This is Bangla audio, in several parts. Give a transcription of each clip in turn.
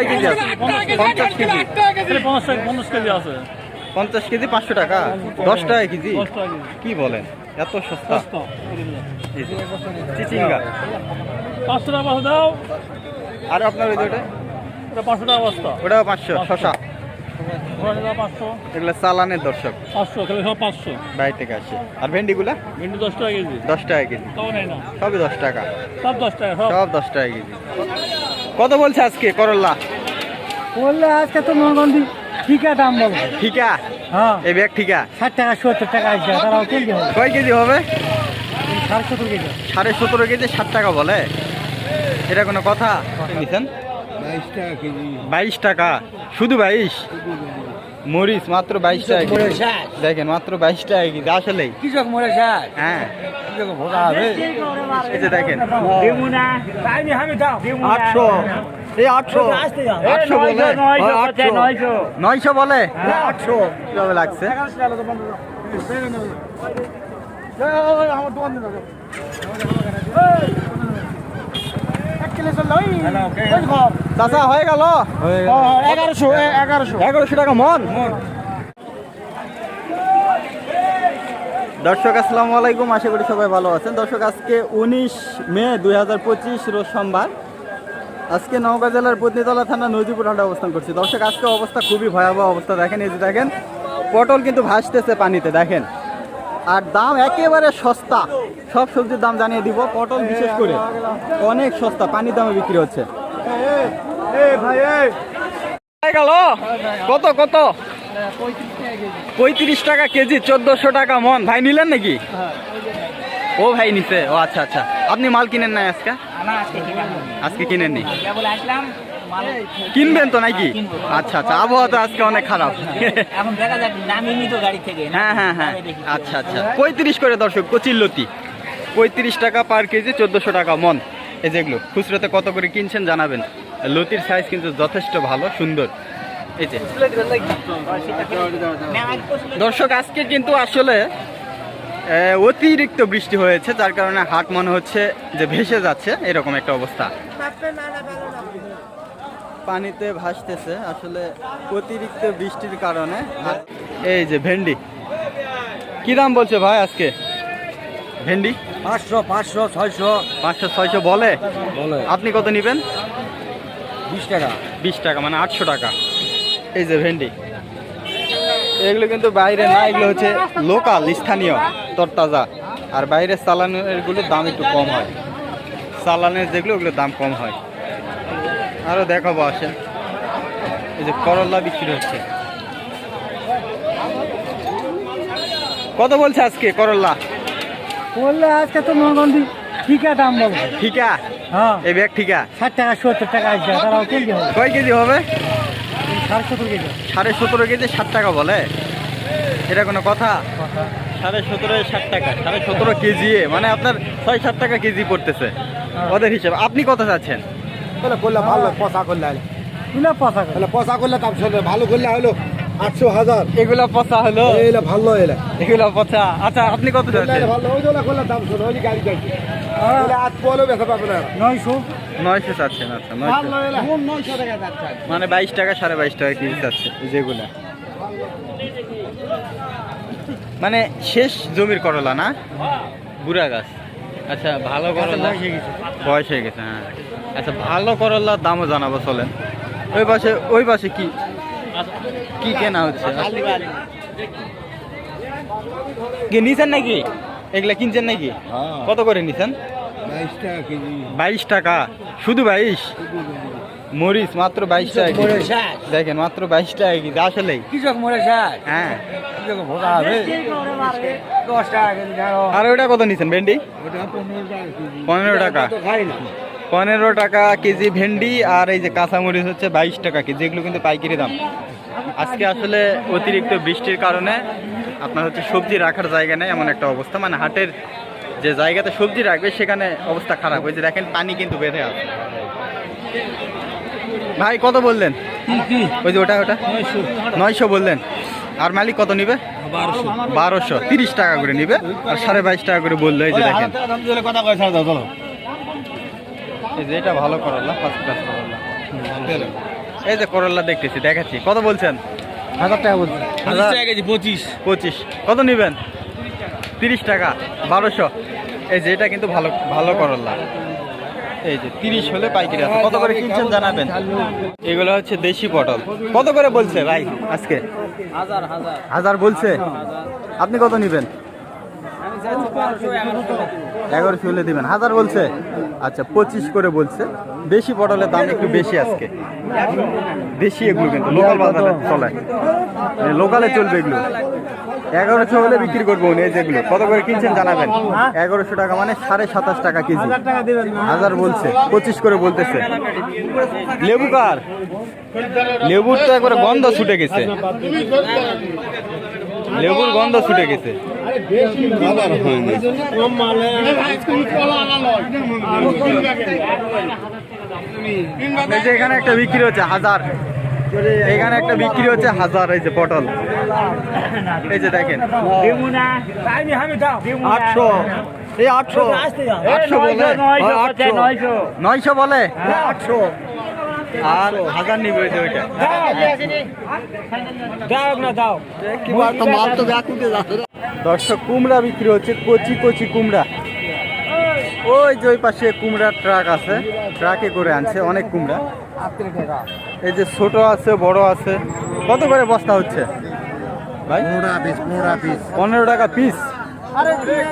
কয় কেজি আছে। পঞ্চাশ কেজি। পঞ্চাশ কেজি আছে। পঞ্চাশ কেজি পাঁচশো টাকা? দশ টাকা কেজি? কি বলেন? এত সস্তা? চিচিঙ্গা। পাঁচশো টাকা দাও। আর আপনার ওই ওটা পাঁচশো টাকা বস্তা। ওটাও পাঁচশো শশা পাঁচশো। এগুলো চালানের দর্শক। পাঁচশো সব পাঁচশো। বাইরে থেকে আসে। আর ভেন্ডিগুলা? ভেন্ডি দশ টাকা কেজি। দশ টাকা কেজি। তাও নেই না। সবই দশ টাকা। সব দশ টাকা সব। সব দশ টাকা কেজি। কত বলছে আজকে করল্লা? বললে আজকে তো মঙ্গন্দি ঠিকা দাম বলো। ঠিকা হ্যাঁ। এই ব্যাগ ঠিকা ষাট টাকা সত্তর টাকা আসবে তারাও কেজি হবে। কয় কেজি হবে? সাড়ে সত্তর কেজি সাড়ে সতেরো কেজি ষাট টাকা বলে? এটা কোনো কথা? নিছেন? বাইশ টাকা কেজি। বাইশ টাকা। শুধু বাইশ। মরিচ মাত্র বাইশ টাকা। দেখেন মাত্র বাইশ টাকা কেজি আসলেই কৃষক মরে হ্যাঁ দেখেন আটশো এই আটশো আটশো বলে আটশো নয়শো বলে আটশো কীভাবে লাগছে চাচা হয়ে গেল? এগারোশো এগারোশো। এগারোশো টাকা মন? দর্শক আসসালামু আলাইকুম। আশা করি সবাই ভালো আছেন। দর্শক আজকে উনিশ মে দুই হাজার পঁচিশ রোজ সোমবার। আজকে নওগাঁ জেলার পত্নীতলা থানা নদীপুর হাটে অবস্থান করছি। দর্শক আজকে অবস্থা খুবই ভয়াবহ অবস্থা। দেখেন এই যে দেখেন পটল কিন্তু ভাসতেছে পানিতে। দেখেন আর দাম একেবারে সস্তা। সব সবজির দাম জানিয়ে দিব পটল বিশেষ করে। অনেক সস্তা পানির দামে বিক্রি হচ্ছে। গেল? কত কত? পঁয়ত্রিশ টাকা কেজি চোদ্দশো টাকা মন। ভাই নিলেন নাকি? ও ভাই নিছে। ও আচ্ছা আচ্ছা। আপনি মাল কিনেন নাই আজকে? আজকে কিনেননি? কিনবেন তো নাকি? আচ্ছা আচ্ছা আবহাওয়া তো আজকে অনেক খারাপ। এখন দেখা যাক নামিনি তো গাড়ি থেকে। হ্যাঁ হ্যাঁ হ্যাঁ। আচ্ছা আচ্ছা। পঁয়ত্রিশ করে দর্শক কচিল্লতি পঁয়ত্রিশ টাকা পার কেজি চোদ্দোশো টাকা মন। এই যেগুলো খুচরোতে কত করে কিনছেন জানাবেন? লতির সাইজ কিন্তু যথেষ্ট ভালো সুন্দর। এই যে। দর্শক আজকে কিন্তু আসলে আহ, অতিরিক্ত বৃষ্টি হয়েছে যার কারণে হাট মনে হচ্ছে যে ভেসে যাচ্ছে এরকম একটা অবস্থা। পানিতে ভাসতেছে। আসলে অতিরিক্ত বৃষ্টির কারণে। এই যে ভেন্ডি। কি দাম বলছে ভাই আজকে? ভেন্ডি? পাঁচশো পাঁচশো ছয়শো। পাঁচশো ছয়শো বলে? বলে। আপনি কত নেবেন? বিশ টাকা। বিশ টাকা মানে আটশো টাকা। এই যে ভেন্ডি। এগুলো কিন্তু বাইরে না এগুলো হচ্ছে লোকাল স্থানীয় তরতাজা। আর বাইরে চালানেরগুলোর দাম একটু কম হয়। চালানের যেগুলো ওগুলোর দাম কম হয়। আরও দেখাবো আসেন। এই যে করলা বিক্রি হচ্ছে। কত বলছে আজকে করলা? বললে আজকে তো মঙ্গন্দি ঠিকা দাম বলো। ঠিকা হ্যাঁ। এই ব্যাগ ঠিকা ষাট টাকা সত্তর টাকা আসবে তারাও কেজি হবে। কয় কেজি হবে? সাড়ে সত্তর কেজি। সাড়ে সতেরো কেজি ষাট টাকা বলে? এটা কোনো কথা? সাড়ে সতেরো ষাট টাকা। সাড়ে সতেরো কেজি মানে আপনার ছয় সাত টাকা কেজি পড়তেছে। ওদের হিসাবে। আপনি কত চাচ্ছেন? তাহলে করলে ভালো পচা করলে হলো। তুলে পচা করে? তাহলে পচা করলে দাম চলবে ভালো করলে হলো আটশো হাজার। এগুলো পচা হলো? এইলে ভালো এলে এগুলো পচা? আচ্ছা আপনি কত ভালো ওই জন্য করলে দাম শোনো ওই গাড়ি গাড়ি আজ বলেও বেচা পাবে না। নয়শো। নয়শো চাচ্ছেন আচ্ছা নয়শো। মানে বাইশ টাকা সাড়ে বাইশ টাকা কেজি চাচ্ছে যেগুলা। মানে শেষ জমির করলা না? বুড়া গাছ। আচ্ছা ভালো করলা। বয়স হয়ে গেছে। হ্যাঁ আচ্ছা ভালো করলার দামও জানাব চলেন। ওই পাশে ওই পাশে কি কি কেনা হচ্ছে? কি নিছেন নাকি? এগুলা কিনছেন নাকি? কত করে নিছেন? বাইশ টাকা বাইশ টাকা? শুধু বাইশ। মরিচ মাত্র বাইশ টাকা। দেখেন মাত্র বাইশ টাকা কেজি আসলে কৃষক মরে হ্যাঁ। আর ওটা কত নিছেন ভেন্ডি? পনেরো টাকা পনেরো টাকা। কেজি ভেন্ডি আর এই যে কাঁচামরিচ হচ্ছে বাইশ টাকা কেজি এগুলো কিন্তু পাইকারি দাম। আজকে আসলে অতিরিক্ত বৃষ্টির কারণে আপনার হচ্ছে সবজি রাখার জায়গা নেই এমন একটা অবস্থা। মানে হাটের যে জায়গাতে সবজি রাখবে সেখানে অবস্থা খারাপ। হয়েছে দেখেন পানি কিন্তু বেঁধে আছে। ভাই কত বললেন? ওই যে ওটা ওটা? নয়শো। বললেন। আর মালিক কত নিবে? বারোশো। তিরিশ টাকা করে নিবে। আর সাড়ে বাইশ টাকা করে বলল এই যে দেখেন। এটা ভালো করলা ফার্স্ট ক্লাস করলা। এই যে করল্লা দেখতেছি দেখাচ্ছি। কত বলছেন? হাজার টাকা বলছি। হাজার। কেজি পঁচিশ। পঁচিশ। কত নেবেন? তিরিশ টাকা। বারোশো। এই যে এটা কিন্তু ভালো ভালো করল্লা এই যে তিরিশ হলে পাইকারি আছে। কত করে কিনছেন জানাবেন? এগুলো হচ্ছে দেশি পটল। কত করে বলছে ভাই আজকে? হাজার বলছে? আপনি কত নেবেন? এগারোশো হলে দিবেন। হাজার বলছে? আচ্ছা পঁচিশ করে বলছে। দেশি পটলের দাম একটু বেশি আজকে। দেশি এগুলো কিন্তু লোকাল বাজারে চলে লোকালে চলবে এগুলো। এগারোশো হলে বিক্রি করব উনি যেগুলো কত করে কিনছেন জানাবেন? এগারোশো টাকা মানে সাড়ে সাতাশ টাকা কেজি। হাজার বলছে, পঁচিশ করে বলতেছে। লেবু কার? লেবুর তো একবারে গন্ধ ছুটে গেছে। লেবুর গন্ধ ছুটে গেছে। এখানে একটা বিক্রি হচ্ছে হাজার। এখানে একটা বিক্রি হচ্ছে হাজার এই যে পটল। এই যে দেখেন। আটশো। এই আটশো। আটশো। বলে? আটশো। নয়শো বলে? আটশো। আর হাজার নিবে ওইটা। দর্শক কুমড়া বিক্রি হচ্ছে কচি কচি কুমড়া। ওই যে ওই পাশে কুমড়ার ট্রাক আছে ট্রাকে করে আনছে অনেক কুমড়া। এই যে ছোট আছে বড় আছে কত করে বস্তা হচ্ছে? ভাই? পনেরো টাকা পিস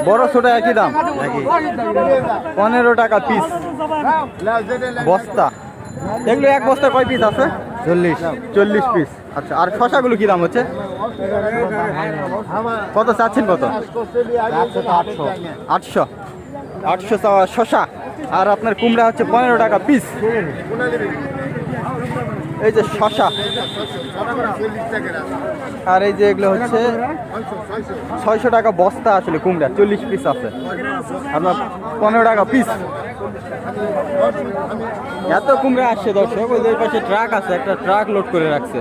বড় ছোট একই দাম? পনেরো টাকা পিস বস্তা। এগুলো এক বস্তা কয় পিস আছে? চল্লিশ। চল্লিশ পিস আচ্ছা আর শশাগুলো কী দাম হচ্ছে? কত চাচ্ছেন কত? আটশো। আটশো শশা। আর আপনার কুমড়া হচ্ছে পনেরো টাকা পিস এই যে শশা। আর এই যে এগুলো হচ্ছে ছয়শো টাকা বস্তা আসলে কুমড়া, চল্লিশ পিস আছে। আপনার পনেরো টাকা পিস এত কুমড়া আসছে দর্শক, ওই পাশে ট্রাক আছে, একটা ট্রাক লোড করে রাখছে।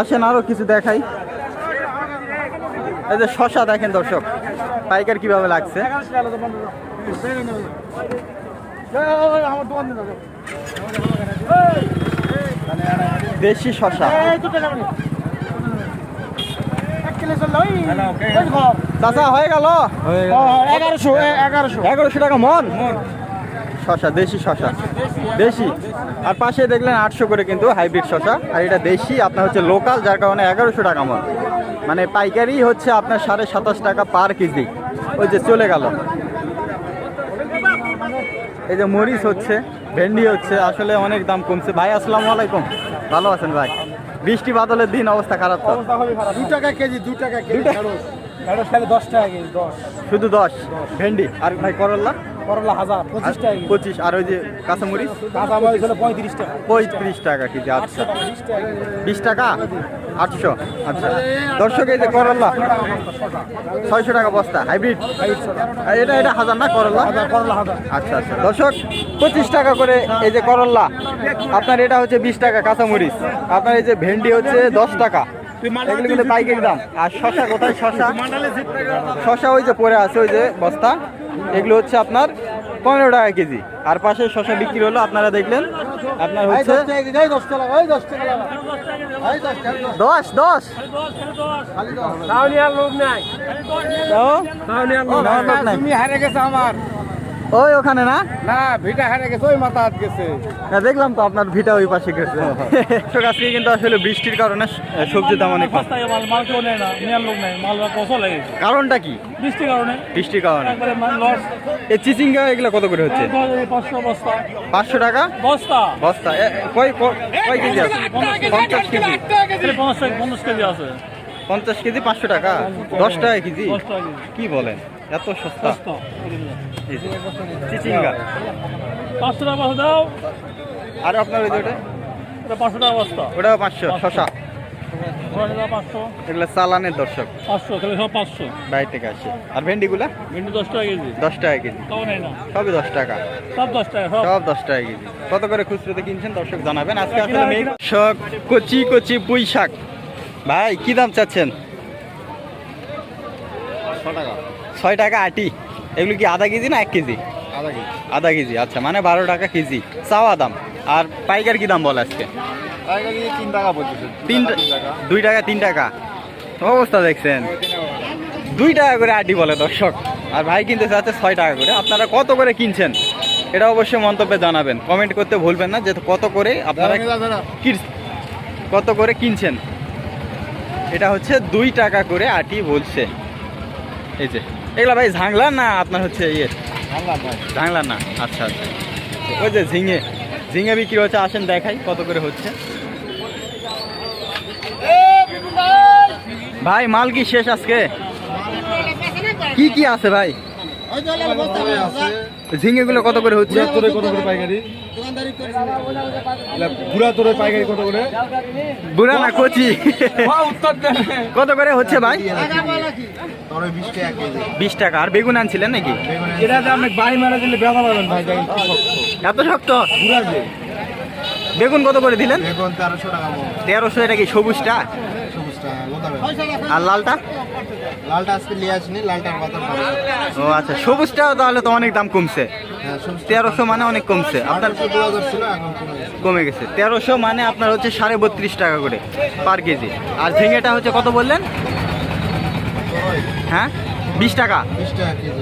আসেন আরও কিছু দেখাই। এই যে শশা দেখেন দর্শক, পাইকার কীভাবে লাগছে? দেশি শশা। চাচা হয়ে গেল? এগারোশো এগারোশো। এগারোশো টাকা মন। শশা দেশি শশা। দেশি। আর পাশে দেখলেন আটশো করে কিন্তু হাইব্রিড শশা। আর এটা দেশি আপনার হচ্ছে লোকাল যার কারণে এগারোশো টাকা মন। মানে পাইকারি হচ্ছে আপনার সাড়ে সাতাশ টাকা পার কেজি। ওই যে চলে গেল। এই যে মরিচ হচ্ছে ভেন্ডি হচ্ছে আসলে অনেক দাম কমছে। ভাই আসসালামু আলাইকুম। ভালো আছেন ভাই। বৃষ্টি বাদলের দিন অবস্থা খারাপ তো। দু টাকা কেজি দু টাকা কেজি। দশ টাকা কেজি দশ। শুধু দশ? ভেন্ডি। আর ভাই করল্লা করলা হাজার পঁচিশ টাকা পঁচিশ আর ওই যে কাঁচামরিচ? হলো পঁয়ত্রিশ টাকা। পঁয়ত্রিশ টাকা কেজি আচ্ছা। বিশ টাকা আটশো আচ্ছা। দর্শক এই যে করল্লা ছয়শো টাকা বস্তা হাইব্রিড? এটা এটা হাজার না করলা? হাজার আচ্ছা আচ্ছা। দর্শক পঁচিশ টাকা করে এই যে করল্লা আপনার এটা হচ্ছে বিশ টাকা কাঁচামরিচ। আপনার এই যে ভেন্ডি হচ্ছে দশ টাকা। এগুলো কিন্তু পাইকারি দাম। আর শশা কোথায়? শশা? শশা ওই যে পরে আছে ওই যে বস্তা। এগুলো হচ্ছে আপনার পনেরো টাকা কেজি। আর পাশে শশা বিক্রি হলো আপনারা দেখলেন। আপনার হচ্ছে দশ টাকা দশ। তুমি হারে গেছে আমার। ওই ওখানে না? না ভিটা হারে গেছে ওই মাথা হাত গেছে। না দেখলাম তো আপনার ভিটা ওই পাশে গেছে। দর্শক, আজকে কিন্তু আসলে বৃষ্টির কারণে স- সবজির দাম অনেক। মাল মাল কেউ নেয় না নেওয়ার লোক নেই মাল পচা লেগেছে কারণটা কি? বৃষ্টির কারণে। বৃষ্টির কারণে। একবারে এই চিচিঙ্গা এগুলো কত করে হচ্ছে? পাঁচশো বস্তা। পাঁচশো টাকা? বস্তা। বস্তা। কয় কয় কেজি আছে? পঞ্চাশ কেজি। পঞ্চাশ কেজি আছে। পঞ্চাশ কেজি পাঁচশো টাকা? দশ টাকা কেজি? কি বলেন? এত সস্তা। চিচিঙ্গা। পাঁচশো টাকা বস্তা দাও। আর আপনার ওই ওটা এটা? পাঁচশো টাকা বস্তা। ওটাও পাঁচশো শশা। এগুলো চালানের দর্শক। পাঁচশো তাহলে সব পাঁচশো। বাইরে থেকে আসে আর ভেন্ডিগুলা? ভেন্ডি দশ টাকা কেজি। দশ টাকা কেজি। সবই দশ টাকা। সব দশ টাকা সব। সব দশ টাকা কেজি। কত করে খুচরোতে কিনছেন দর্শক জানাবেন। আজকে আসলে মেঘ শখ কচি কচি পুঁই শাক। ভাই কি দাম চাচ্ছেন? ছয় টাকা। আটি। এগুলো কি আধা কেজি না এক কেজি। আধা কেজি আচ্ছা মানে বারো টাকা কেজি। চাওয়া দাম? আর পাইকার কি দাম বলে আজকে? তিন টাকা বলতেছে। তিন দুই টাকা তিন টাকা অবস্থা দেখছেন। দুই টাকা করে আটি বলে দর্শক। আর ভাই কিনতে চাচ্ছে ছয় টাকা করে। আপনারা কত করে কিনছেন? এটা অবশ্যই মন্তব্যে জানাবেন। কমেন্ট করতে ভুলবেন না যে কত করে আপনারা কত করে কিনছেন? এটা হচ্ছে দুই টাকা করে আটি বলছে। এই যে এগুলা ভাই ঝাংলা না আপনার হচ্ছে ইয়ে? ঝাংলা না আচ্ছা আচ্ছা। ওই যে ঝিঙে। ঝিঙে বিক্রি হচ্ছে আসেন দেখাই কত করে হচ্ছে। ভাই মাল কি শেষ আজকে? কি কি আছে ভাই? ঝিঙে গুলো কত করে হচ্ছে? তোরে কত করে পাইকারি? তোরে পাইকারি কত করে? বুড়া না কচি? কত করে হচ্ছে ভাই? বিশ টাকা কেজি। বিশ টাকা। আর বেগুন আনছিলেন নাকি? এটা আপনি বাড়ি মারা দিলে ব্যথা পাবেন ভাই দেখেন কি শক্ত। এত শক্ত? বেগুন কত করে দিলেন? তেরোশো টাকা তেরোশো এটা কি সবুজটা? আর লালটা? লালটা আজকে নিয়ে আসিনি লালটার ভালো। ও আচ্ছা সবুজটা তাহলে তো অনেক দাম কমছে। হ্যাঁ তেরোশো মানে অনেক কমছে। আপনার আঠারোশো হাজার কমে গেছে। তেরোশো মানে আপনার হচ্ছে সাড়ে বত্রিশ টাকা করে পার কেজি। আর ঝিঙেটা হচ্ছে কত বললেন? হ্যাঁ? বিশ টাকা?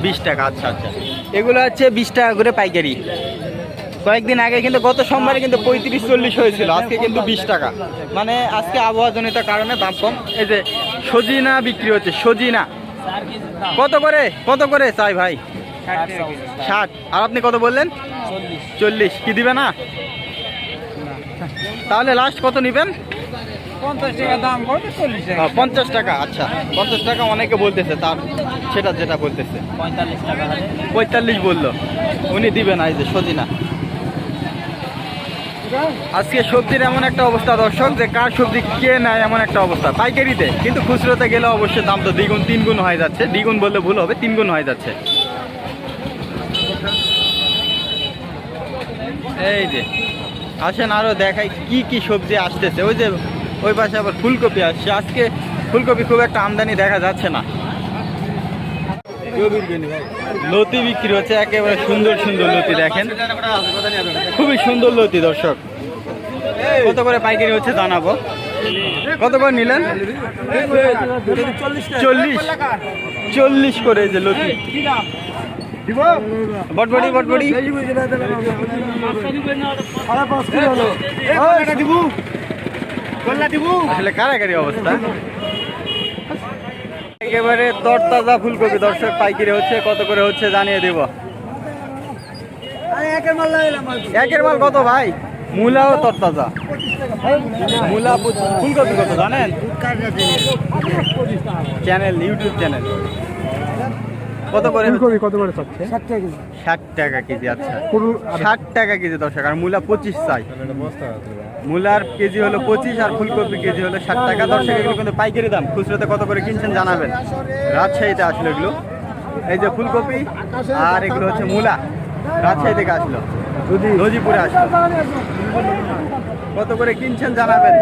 বিশ টাকা আচ্ছা আচ্ছা। এগুলো হচ্ছে বিশ টাকা করে পাইকারি। কয়েকদিন আগে কিন্তু গত সোমবারে কিন্তু পঁয়ত্রিশ চল্লিশ হয়েছিল। আজকে কিন্তু বিশ টাকা। মানে আজকে আবহাওয়াজনিত কারণে দাম কম। এই যে সজিনা বিক্রি হচ্ছে সজিনা। কত করে? কত করে চাই ভাই? ষাট। আর আপনি কত বললেন? চল্লিশ। কি দিবে না? তাহলে লাস্ট কত নেবেন? পঞ্চাশ টাকা আহ, পঞ্চাশ টাকা আচ্ছা। পঞ্চাশ টাকা অনেকে বলতেছে তার সেটা যেটা বলতেছে। পঁয়তাল্লিশ বলল। উনি দিবে না এই যে সজিনা। আজকে সবজির এমন একটা অবস্থা, দর্শক, যে কার সবজি কে নেয় এমন একটা অবস্থা। পাইকারিতে, কিন্তু খুচরোতে গেলে অবশ্যই দাম তো দ্বিগুণ তিন গুণ হয়ে যাচ্ছে। দ্বিগুণ বললে ভুল হবে তিন গুণ হয়ে যাচ্ছে। এই যে, আসেন আরও দেখাই কি কি সবজি আসতেছে। ওই যে, ওই পাশে আবার ফুলকপি আসছে। আজকে ফুলকপি খুব একটা আমদানি দেখা যাচ্ছে না। লতি বিক্রি হচ্ছে, একেবারে সুন্দর সুন্দর লতি দেখেন। খুবই সুন্দর লতি দর্শক। কত করে পাইকারি হচ্ছে জানাব। কত করে নিলেন? চল্লিশ। চল্লিশ করে যে লতি। বটবটি বটবটি। কারাগারি অবস্থা। একেবারে তরতাজা ফুলকপি দর্শক পাইকারি হচ্ছে কত করে হচ্ছে জানিয়ে দেব। একের মাল কত ভাই? মূলাও তরতাজা। মূলা ফুলকপি কত জানেন? Channel YouTube channel. কত করে ফুলকপি কত করে চাচ্ছে? ষাট টাকা কেজি। আচ্ছা। ষাট টাকা কেজি দর্শক আর মূলা পঁচিশ চাই। মূলার কেজি হলো পঁচিশ আর ফুলকপি কেজি হলো ষাট টাকা। দর্শক, এগুলো কিন্তু পাইকারি দাম। খুচরোতে কত করে কিনছেন জানাবেন। রাজশাহীতে আসলো এগুলো। এই যে ফুলকপি আর এগুলো হচ্ছে মূলা। রাজশাহী থেকে আসলো। নদীপুরে আসলো। কত করে কিনছেন জানাবেন?